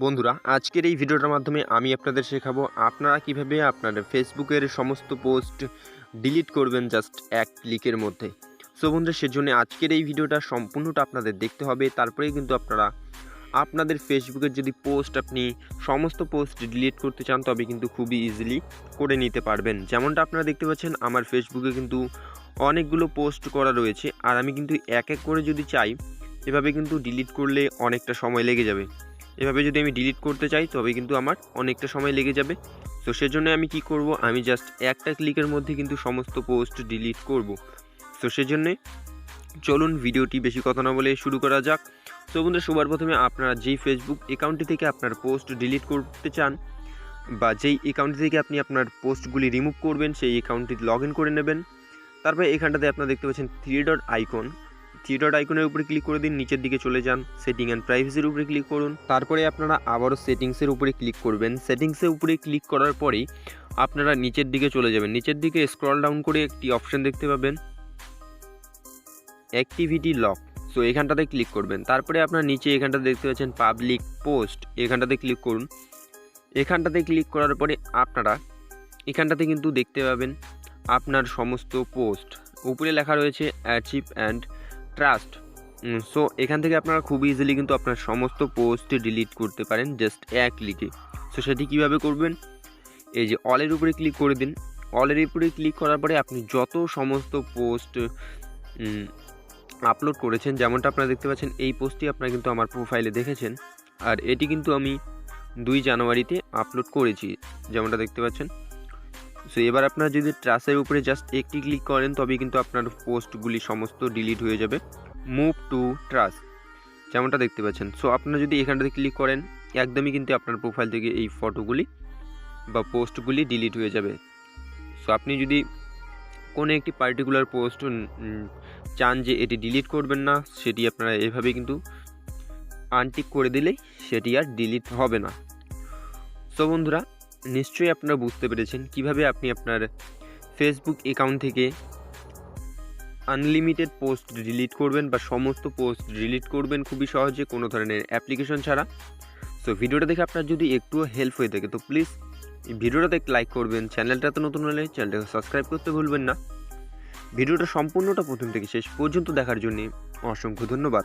বন্ধুরা, আজকের এই ভিডিওটার মাধ্যমে আমি আপনাদের শেখাবো আপনারা কীভাবে আপনার ফেসবুকের সমস্ত পোস্ট ডিলিট করবেন জাস্ট এক ক্লিকের মধ্যে। সো বন্ধুরা, সেজন্য আজকের এই ভিডিওটা সম্পূর্ণটা আপনাদের দেখতে হবে, তারপরেই কিন্তু আপনারা আপনাদের ফেসবুকের যদি পোস্ট আপনি সমস্ত পোস্ট ডিলিট করতে চান, তবে কিন্তু খুবই ইজিলি করে নিতে পারবেন। যেমনটা আপনারা দেখতে পাচ্ছেন, আমার ফেসবুকে কিন্তু অনেকগুলো পোস্ট করা রয়েছে, আর আমি কিন্তু এক এক করে যদি চাই, এভাবে কিন্তু ডিলিট করলে অনেকটা সময় লেগে যাবে। এভাবে যদি আমি ডিলিট করতে চাই, তবে কিন্তু আমার অনেকটা সময় লেগে যাবে। তো সেজন্য আমি কি করব? আমি জাস্ট একটা ক্লিকের মধ্যে কিন্তু সমস্ত পোস্ট ডিলিট করব। তো সেজন্যে চলুন ভিডিওটি বেশি কথা না বলে শুরু করা যাক। তো বন্ধুরা, সবার প্রথমে আপনারা যেই ফেসবুক অ্যাকাউন্টটি থেকে আপনার পোস্ট ডিলিট করতে চান বা যেই অ্যাকাউন্ট থেকে আপনি আপনার পোস্টগুলি রিমুভ করবেন, সেই অ্যাকাউন্টটি লগ ইন করে নেবেন। তারপরে এখানটাতে আপনারা দেখতে পাচ্ছেন থ্রি ডট আইকন ডট আইকনের উপরে ক্লিক করে দিন, নিচের দিকে চলে যান সেটিং অ্যান্ড প্রাইভেসির উপরে ক্লিক করুন। তারপরে আপনারা আবারও সেটিংসের উপরে ক্লিক করবেন। সেটিংসের উপরে ক্লিক করার পরেই আপনারা নিচের দিকে চলে যাবেন। নিচের দিকে স্ক্রল ডাউন করে একটি অপশন দেখতে পাবেন অ্যাক্টিভিটি লক সো এখানটাতে ক্লিক করবেন। তারপরে আপনার নিচে এখানটাতে দেখতে পাচ্ছেন পাবলিক পোস্ট এখানটাতে ক্লিক করুন। এখানটাতে ক্লিক করার পরে আপনারা এখানটাতে কিন্তু দেখতে পাবেন আপনার সমস্ত পোস্ট উপরে লেখা রয়েছে অ্যাচিভ অ্যান্ড ট্রাস্ট সো এখান থেকে আপনারা খুব ইজিলি কিন্তু আপনার সমস্ত পোস্ট ডিলিট করতে পারেন জাস্ট এক ক্লিকে সো সেটি কীভাবে করবেন? এই যে অলের উপরে ক্লিক করে দিন। অলের উপরে ক্লিক করার পরে আপনি যত সমস্ত পোস্ট আপলোড করেছেন, যেমনটা আপনারা দেখতে পাচ্ছেন, এই পোস্টটি আপনারা কিন্তু আমার প্রোফাইলে দেখেছেন। আর এটি কিন্তু আমি দুই জানুয়ারিতে আপলোড করেছি, যেমনটা দেখতে পাচ্ছেন। সো এবার আপনারা যদি ট্রাসের উপরে জাস্ট একটি ক্লিক করেন, তবেই কিন্তু আপনার পোস্টগুলি সমস্ত ডিলিট হয়ে যাবে। মুভ টু ট্রাস যেমনটা দেখতে পাচ্ছেন। সো আপনারা যদি এখানটাতে ক্লিক করেন, একদমই কিন্তু আপনার প্রোফাইল থেকে এই ফটোগুলি বা পোস্টগুলি ডিলিট হয়ে যাবে। সো আপনি যদি কোনো একটি পার্টিকুলার পোস্ট চান যে এটি ডিলিট করবেন না, সেটি আপনারা এভাবে কিন্তু আনটিক করে দিলেই সেটি আর ডিলিট হবে না। সো বন্ধুরা নিশ্চয়ই আপনারা বুঝতে পেরেছেন কীভাবে আপনি আপনার ফেসবুক অ্যাকাউন্ট থেকে আনলিমিটেড পোস্ট ডিলিট করবেন বা সমস্ত পোস্ট ডিলিট করবেন খুবই সহজে কোনো ধরনের অ্যাপ্লিকেশন ছাড়া। সো ভিডিওটা দেখে আপনার যদি একটুও হেল্প হয়ে থাকে, তো প্লিজ ভিডিওটাতে লাইক করবেন চ্যানেলটাতে নতুন হলে চ্যানেলটাকে সাবস্ক্রাইব করতে ভুলবেন না। ভিডিওটা সম্পূর্ণটা প্রথম থেকে শেষ পর্যন্ত দেখার জন্য অসংখ্য ধন্যবাদ।